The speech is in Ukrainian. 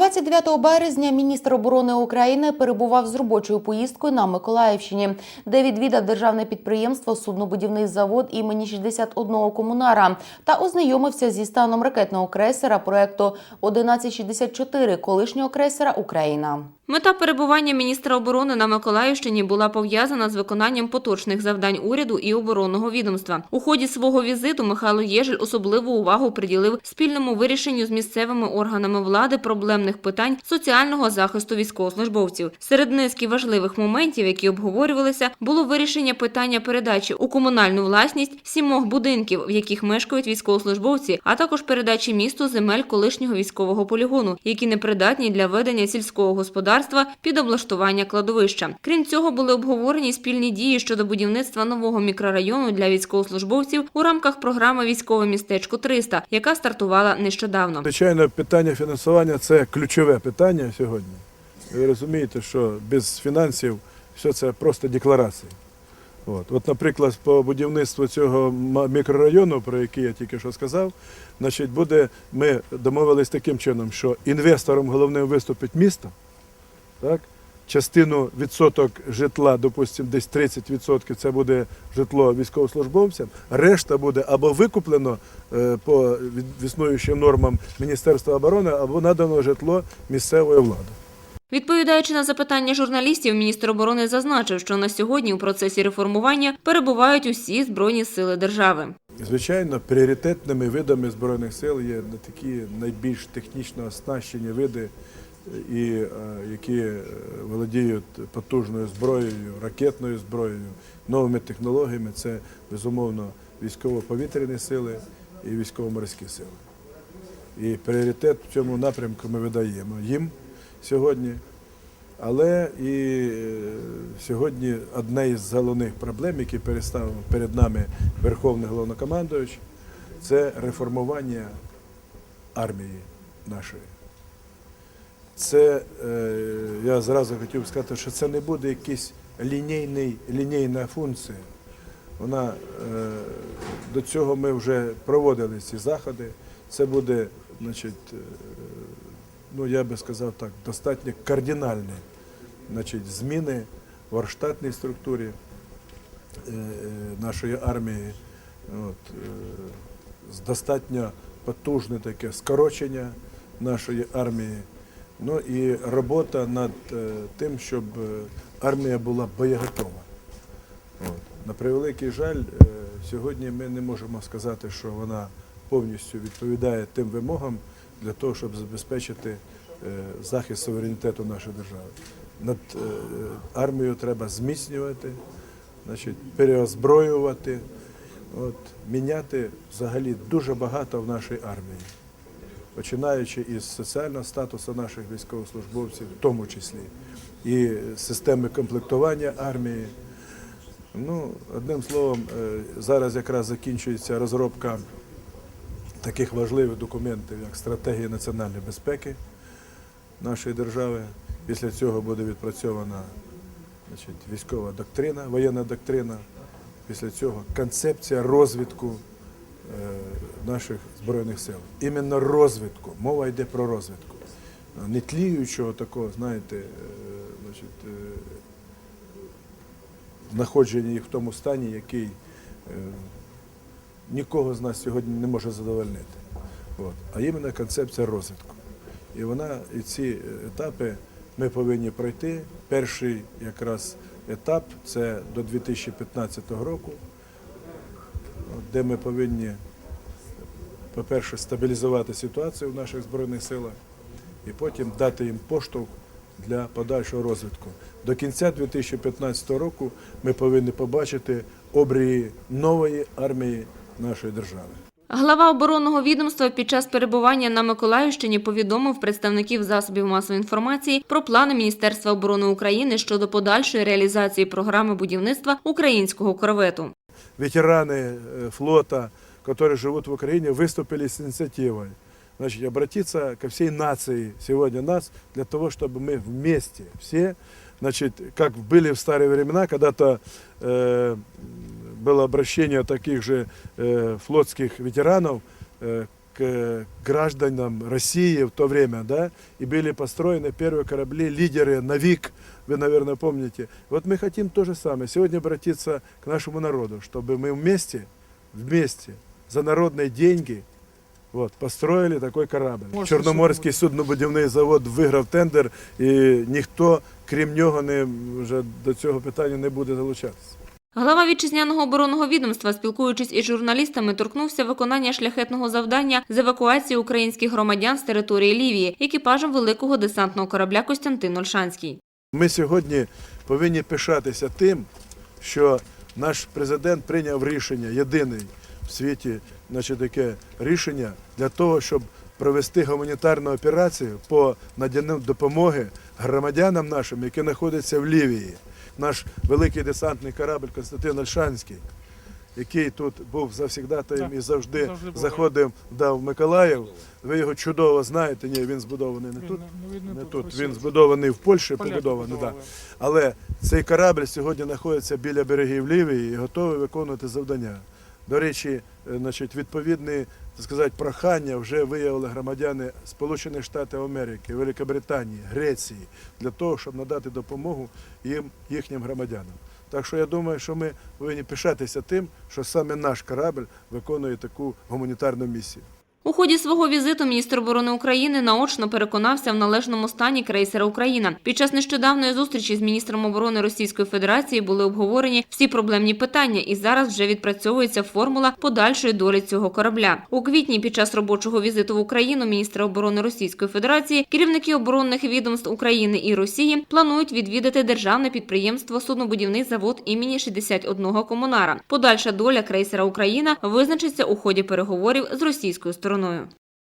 29 березня міністр оборони України перебував з робочою поїздкою на Миколаївщині, де відвідав державне підприємство Суднобудівний завод імені 61 комунара та ознайомився зі станом ракетного крейсера проекту 1164 колишнього крейсера Україна. Мета перебування міністра оборони на Миколаївщині була пов'язана з виконанням поточних завдань уряду і оборонного відомства. У ході свого візиту Михайло Єжель особливу увагу приділив спільному вирішенню з місцевими органами влади проблемних питань соціального захисту військовослужбовців. Серед низки важливих моментів, які обговорювалися, було вирішення питання передачі у комунальну власність сімох будинків, в яких мешкають військовослужбовці, а також передачі місту земель колишнього військового полігону, які непридатні для ведення сільського господарства під облаштування кладовища. Крім цього, були обговорені спільні дії щодо будівництва нового мікрорайону для військовослужбовців у рамках програми Військове містечко 300 яка стартувала нещодавно. Звичайно, питання фінансування це ключове питання сьогодні. Ви розумієте, що без фінансів все це просто декларації. От, От, наприклад, по будівництву цього мікрорайону, про який я тільки що сказав, значить, буде, ми домовились таким чином, що інвестором головним виступить місто, так? Частину відсоток житла, допустимо, десь 30% це буде житло військовослужбовцям, решта буде або викуплено е, по існуючим нормам Міністерства оборони, або надано житло місцевої влади. Відповідаючи на запитання журналістів, міністр оборони зазначив, що на сьогодні у процесі реформування перебувають усі збройні сили держави. Звичайно, пріоритетними видами Збройних сил є такі найбільш технічно оснащені види, і, е, які е, володіють потужною зброєю, ракетною зброєю, новими технологіями. Це безумовно військово-повітряні сили і військово-морські сили. І пріоритет в цьому напрямку ми видаємо їм сьогодні. Але і е, сьогодні одна із головних проблем, які переставив перед нами Верховний головнокомандуючий, це реформування армії нашої. Це е, я зразу хотів сказати, що це не буде якийсь лінійний, лінійна функція. Вона е, до цього ми вже проводили ці заходи. Це буде, значить, е, ну я би сказав так, достатньо кардинальні значить, зміни в орштатній структурі нашої армії. От, достатньо потужне таке скорочення нашої армії. Ну і робота над е, тим, щоб е, армія була боєготова. От. На превеликий жаль, е, сьогодні ми не можемо сказати, що вона повністю відповідає тим вимогам для того, щоб забезпечити захист суверенітету нашої держави. Над армією треба зміцнювати, значить, переозброювати, от, міняти взагалі дуже багато в нашій армії, починаючи із соціального статусу наших військовослужбовців, в тому числі, і системи комплектування армії. Ну, одним словом, е, зараз якраз закінчується розробка таких важливих документів, як стратегія національної безпеки нашої держави. Після цього буде відпрацьована значить, військова доктрина, воєнна доктрина. Після цього концепція розвитку наших збройних сил. Іменно розвитку. Мова йде про розвитку. Не тліючого такого, знаєте, е, значить, е, знаходження їх в тому стані, який е, нікого з нас сьогодні не може задовольнити. А іменно концепція розвитку. І вона, і ці е, етапи ми повинні пройти. Перший якраз етап це до 2015 року, де ми повинні, по-перше, стабілізувати ситуацію в наших Збройних силах і потім дати їм поштовх для подальшого розвитку. До кінця 2015 року ми повинні побачити обрії нової армії нашої держави. Глава оборонного відомства під час перебування на Миколаївщині повідомив представників засобів масової інформації про плани Міністерства оборони України щодо подальшої реалізації програми будівництва українського корвету ветераны э, флота, которые живут в Украине, выступили с инициативой. Значит, обратиться ко всей нации сегодня нас, для того, чтобы мы вместе все, значит, как были в старые времена, когда-то э, было обращение таких же э, флотских ветеранов э, к гражданам России в то время, да, и были построены первые корабли, лидеры «Навик», вы, наверное, помните. Вот мы хотим то же самое, сегодня обратиться к нашему народу, чтобы мы вместе, вместе, за народные деньги, вот, построили такой корабль. Можете Чорноморський суднобудівний завод виграв тендер, і ніхто, крім нього, не, вже до цього питання не буде залучатися. Глава вітчизняного оборонного відомства, спілкуючись із журналістами, торкнувся виконання шляхетного завдання з евакуації українських громадян з території Лівії екіпажем великого десантного корабля Костянтин Ольшанський. Ми сьогодні повинні пишатися тим, що наш президент прийняв рішення, єдиний в світі, значить, таке рішення для того, щоб провести гуманітарну операцію по наданню допомоги громадянам нашим, які знаходяться в Лівії. Наш великий десантний корабль Константин Ольшанський, який тут був завсігдатаєм і завжди, завжди заходив да, в Миколаїв. Ви його чудово знаєте. Ні, він збудований не Він тут. не- не тут. Він збудований в Польщі, Поляки побудований. Да. Але цей корабль сьогодні знаходиться біля берегів Лівії і готовий виконувати завдання. До речі, е, значить, відповідні так сказати, прохання вже виявили громадяни Сполучених Штатів Америки, Великобританії, Греції для того, щоб надати допомогу їм, їхнім громадянам. Так що я думаю, що ми повинні пишатися тим, що саме наш корабль виконує таку гуманітарну місію. У ході свого візиту міністр оборони України наочно переконався в належному стані крейсера Україна. Під час нещодавної зустрічі з міністром оборони Російської Федерації були обговорені всі проблемні питання, і зараз вже відпрацьовується формула подальшої долі цього корабля. У квітні під час робочого візиту в Україну міністра оборони Російської Федерації керівники оборонних відомств України і Росії планують відвідати державне підприємство Суднобудівний завод імені 61 комунара. Подальша доля крейсера Україна визначиться у ході переговорів з російською стороною.